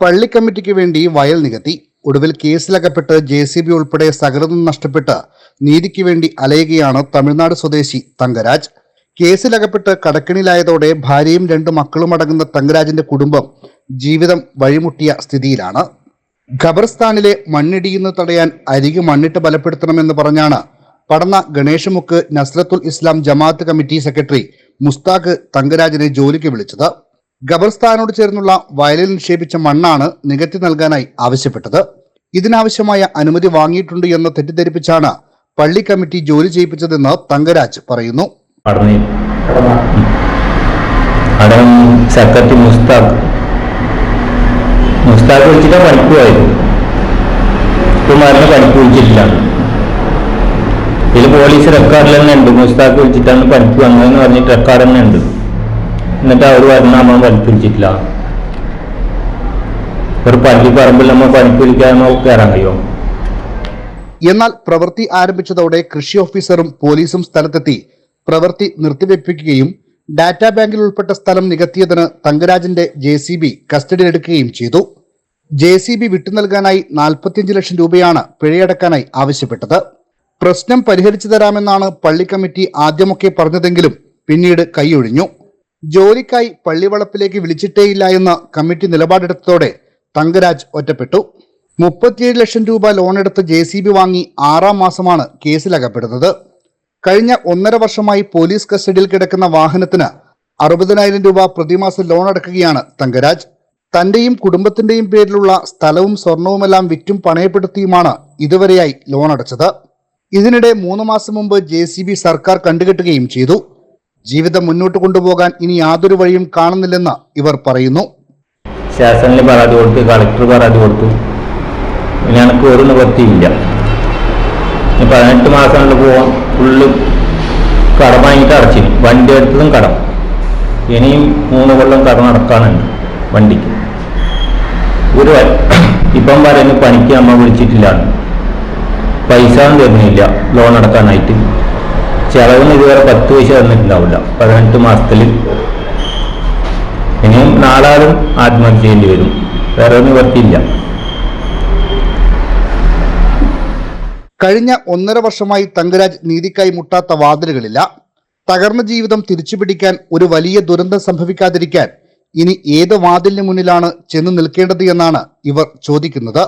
പള്ളി കമ്മിറ്റിക്ക് വേണ്ടി വയൽ നികത്തി. ഒടുവിൽ കേസിലകപ്പെട്ട് ജെ സി ബി ഉൾപ്പെടെ സകലതും നഷ്ടപ്പെട്ട് നീതിക്ക് വേണ്ടി അലയുകയാണ് തമിഴ്നാട് സ്വദേശി തങ്കരാജ്. കേസിലകപ്പെട്ട് കടക്കിണിലായതോടെ ഭാര്യയും രണ്ട് മക്കളും അടങ്ങുന്ന തങ്കരാജിന്റെ കുടുംബം ജീവിതം വഴിമുട്ടിയ സ്ഥിതിയിലാണ്. ഖബർസ്ഥാനിലെ മണ്ണിടിയുന്നത് തടയാൻ അരികു മണ്ണിട്ട് ബലപ്പെടുത്തണമെന്ന് പറഞ്ഞാണ് പടന്ന ഗണേശമുക്ക് നസ്രത്തുൽ ഇസ്ലാം ജമാഅത്ത് കമ്മിറ്റി സെക്രട്ടറി മുസ്താഖ് തങ്കരാജിനെ ജോലിക്ക് വിളിച്ചത്. ഖബർസ്ഥാനോട് ചേർന്നുള്ള വയലിൽ നിക്ഷേപിച്ച മണ്ണാണ് നികത്തി നൽകാനായി ആവശ്യപ്പെട്ടത്. ഇതിനാവശ്യമായ അനുമതി വാങ്ങിയിട്ടുണ്ട് എന്ന് തെറ്റിദ്ധരിപ്പിച്ചാണ് പള്ളി കമ്മിറ്റി ജോലി ചെയ്യിപ്പിച്ചതെന്ന് തങ്കരാജ് പറയുന്നു. സെക്രട്ടറി ഇതിൽ പോലീസ് റെക്കോർഡിൽ തന്നെ ഉണ്ട്. മുസ്താഖ് വിളിച്ചിട്ടാണ് പണിക്ക് വന്നതെന്ന് പറഞ്ഞിട്ട് റെക്കോർഡ് തന്നെ ഉണ്ട്. എന്നിട്ട് അവർ പറഞ്ഞ നമ്മൾ വലിപ്പിടിച്ചിട്ടില്ല ഒരു പള്ളി പറമ്പിൽ നമ്മൾ നമുക്ക് കയറാൻ കഴിയുമോ എന്നാൽ പ്രവൃത്തി ആരംഭിച്ചതോടെ കൃഷി ഓഫീസറും പോലീസും സ്ഥലത്തെത്തി. പ്രവൃത്തി നിർത്തിവെപ്പിക്കുകയും ഡാറ്റാ ബാങ്കിൽ ഉൾപ്പെട്ട സ്ഥലം നികത്തിയതിന് തങ്കരാജിന്റെ ജെ സി ബി കസ്റ്റഡിയിലെടുക്കുകയും ചെയ്തു. ജെ സി ബി വിട്ടു നൽകാനായി നാൽപ്പത്തിയഞ്ച് ലക്ഷം രൂപയാണ് പിഴയടക്കാനായി ആവശ്യപ്പെട്ടത്. പ്രശ്നം പരിഹരിച്ചു തരാമെന്നാണ് പള്ളി കമ്മിറ്റി ആദ്യമൊക്കെ പറഞ്ഞതെങ്കിലും പിന്നീട് കൈയൊഴിഞ്ഞു. ജോലിക്കായി പള്ളിവളപ്പിലേക്ക് വിളിച്ചിട്ടേയില്ല എന്ന കമ്മിറ്റി നിലപാടെടുത്തതോടെ തങ്കരാജ് ഒറ്റപ്പെട്ടു. മുപ്പത്തിയേഴ് ലക്ഷം രൂപ ലോണെടുത്ത് ജെ സി ബി വാങ്ങി ആറാം മാസമാണ് കേസിലകപ്പെടുന്നത്. കഴിഞ്ഞ ഒന്നര വർഷമായി പോലീസ് കസ്റ്റഡിയിൽ കിടക്കുന്ന വാഹനത്തിന് അറുപതിനായിരം രൂപ പ്രതിമാസം ലോൺ അടക്കുകയാണ് തങ്കരാജ്. തന്റെയും കുടുംബത്തിന്റെയും പേരിലുള്ള സ്ഥലവും സ്വർണവുമെല്ലാം വിറ്റും പണയപ്പെടുത്തിയുമാണ് ഇതുവരെയായി ലോൺ അടച്ചത് ഇതിനിടെ മൂന്ന് മാസം മുമ്പ് ജെ സർക്കാർ കണ്ടുകെട്ടുകയും ചെയ്തു. ജീവിതം മുന്നോട്ട് കൊണ്ടുപോകാൻ ഇനി യാതൊരു വഴിയും കാണുന്നില്ലെന്ന് ഇവർ പറയുന്നു. സ്റ്റേഷനിൽ പരാതി കൊടുത്ത് കളക്ടർ പരാതി കൊടുത്തു. ഇനി എനിക്ക് ഒരു നിവൃത്തിയില്ല. പതിനെട്ട് മാസങ്ങളിൽ പോവാൻ ഫുള്ള് കടം വാങ്ങിയിട്ട് അടച്ചു വണ്ടി എടുത്തതും കടം. ഇനിയും മൂന്ന് കൊല്ലം കട നടക്കാനുണ്ട് വണ്ടിക്ക്. ഒരു ഇപ്പം വരെ പണിക്ക് അമ്മ വിളിച്ചിട്ടില്ല. പൈസ തരുന്നില്ല. ലോൺ അടക്കാനായിട്ട്. ചെലവിന് ഇതുവരെ പത്ത് പൈസ തന്നിട്ടുണ്ടാവില്ല. പതിനെട്ട് മാസത്തിൽ ഇനിയും നാലാളും ആത്മഹത്യ ചെയ്യേണ്ടി വരും. വേറെ ഒന്നും നിവർത്തിയില്ല. കഴിഞ്ഞ ഒന്നര വർഷമായി തങ്കരാജ് നീതിക്കായി മുട്ടാത്ത വാതിലുകളില്ല. തകർന്ന ജീവിതം തിരിച്ചുപിടിക്കാൻ ഒരു വലിയ ദുരന്തം സംഭവിക്കാതിരിക്കാൻ ഇനി ഏത് വാതിലിന് മുന്നിലാണ് ചെന്ന് നിൽക്കേണ്ടത് എന്നാണ് ഇവർ ചോദിക്കുന്നത്.